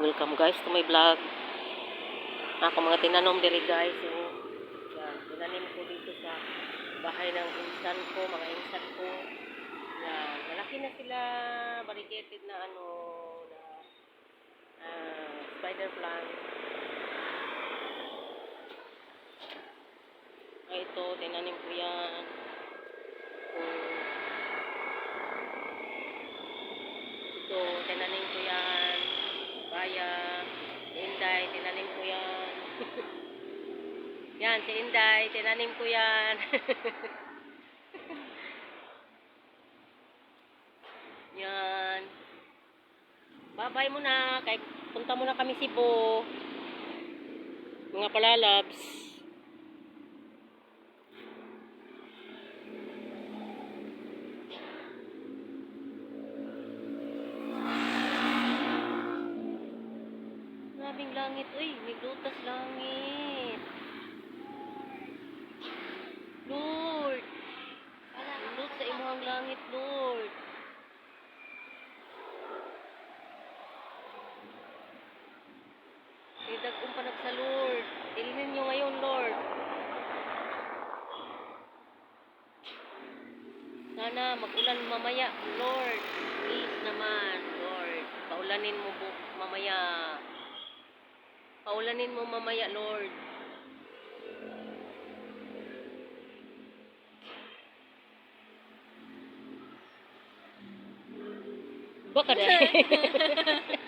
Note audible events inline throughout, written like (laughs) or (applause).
Welcome guys to my vlog. Ako mga tinanom diri guys. So, yan, tinanim ko dito sa bahay ng insan ko, mga insan ko. Yan, malaki na sila, variegated na ano, na ah, spider plant. Ah, ito, tinanim ko yan. Oh. Ito, tinanim ko yan. Baya, si Inday, tinanim ko yan. Yan, si Inday, tinanim ko yan. (laughs) yan. Bye-bye muna. Kay, punta muna kami Cebu. Mga palalabs. Grabing langit. Uy, may butas langit. Lord. Lord, sa imuhang langit, Lord. Idagong pa sa Lord. Ilinin nyo ngayon, Lord. Sana mag-ulan mamaya, Lord. Please naman, Lord. Paulanin mo bu mamaya. Paulanin mo mamaya, Lord. Baka dahil. (laughs)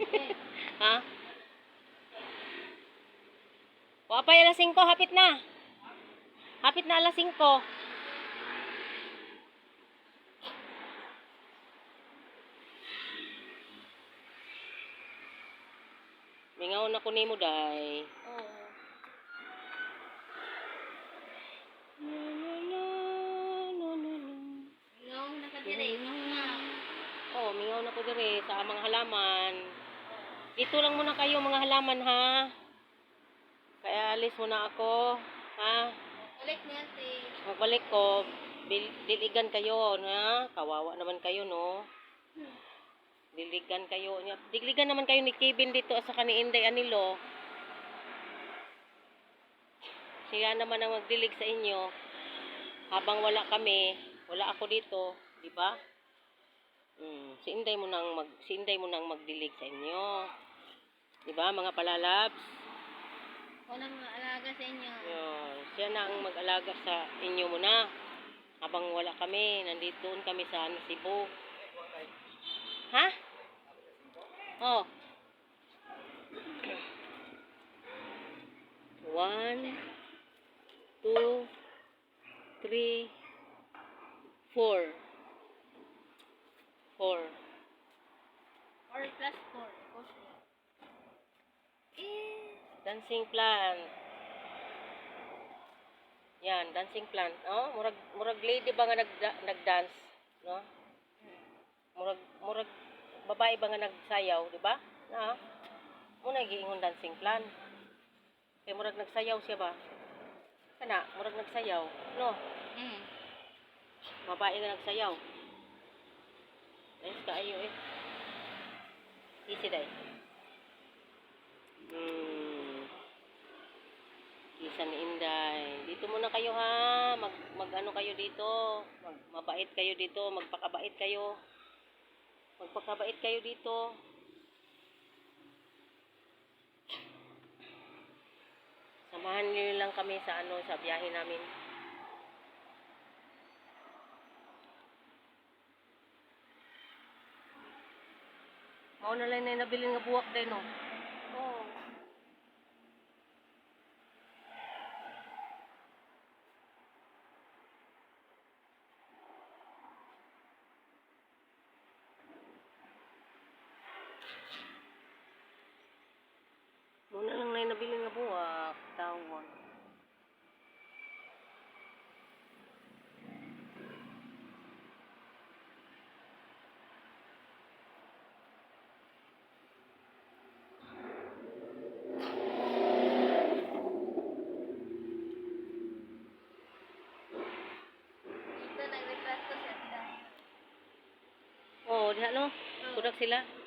(laughs) ha? O, apay alas 5, hapit na. Hapit na alas 5. Mingaw na ko nimo day. Oo. Na. Oh, mingaw na ko dire sa mga halaman. Dito lang muna kayo mga halaman ha. Kaya alis muna ako. Ha? Ulit ni ate. Magbalik ko. Bil- diligan kayo, na? Kawawa naman kayo, no? Diligan kayo. niya. Diligan naman kayo ni Kevin dito at saka ni Inday Anilo. Siya naman ang magdilig sa inyo. Habang wala kami, wala ako dito, di ba? Mm, si Inday mo nang mag si Inday mo nang magdilig sa inyo. Di ba, mga palalabs? Unang mga alaga sa inyo. Yun, siya na ang mag-alaga sa inyo muna. Habang wala kami, nandito kami sa ano, Cebu. Ha? Oh. One, two, three, four. Four. 4 plus 4. Kasi. Eh. Dancing plant. Yan, dancing plant. Oh, murag murag lady ba nga nag nag-dance, no? Murag murag babae ba nga nagsayaw, di ba? Na. Mo nagiingon dancing plant. Kay murag nagsayaw siya ba? Kana, murag nagsayaw. No, Mm. babae nga nagsayaw. Ayos kaayo eh. Easy day. Hmm. Isa ni Inday. Dito muna kayo ha. Mag, mag ano kayo dito. Mag, mabait kayo dito. Magpakabait kayo. Magpakabait kayo dito. Samahan niyo lang kami sa ano sa biyahe namin. Mao na lang na nabili nga buwak din. Oh. Lang na nga buwak. Nag-retrato siya. Oh, diha no. Kudak sila.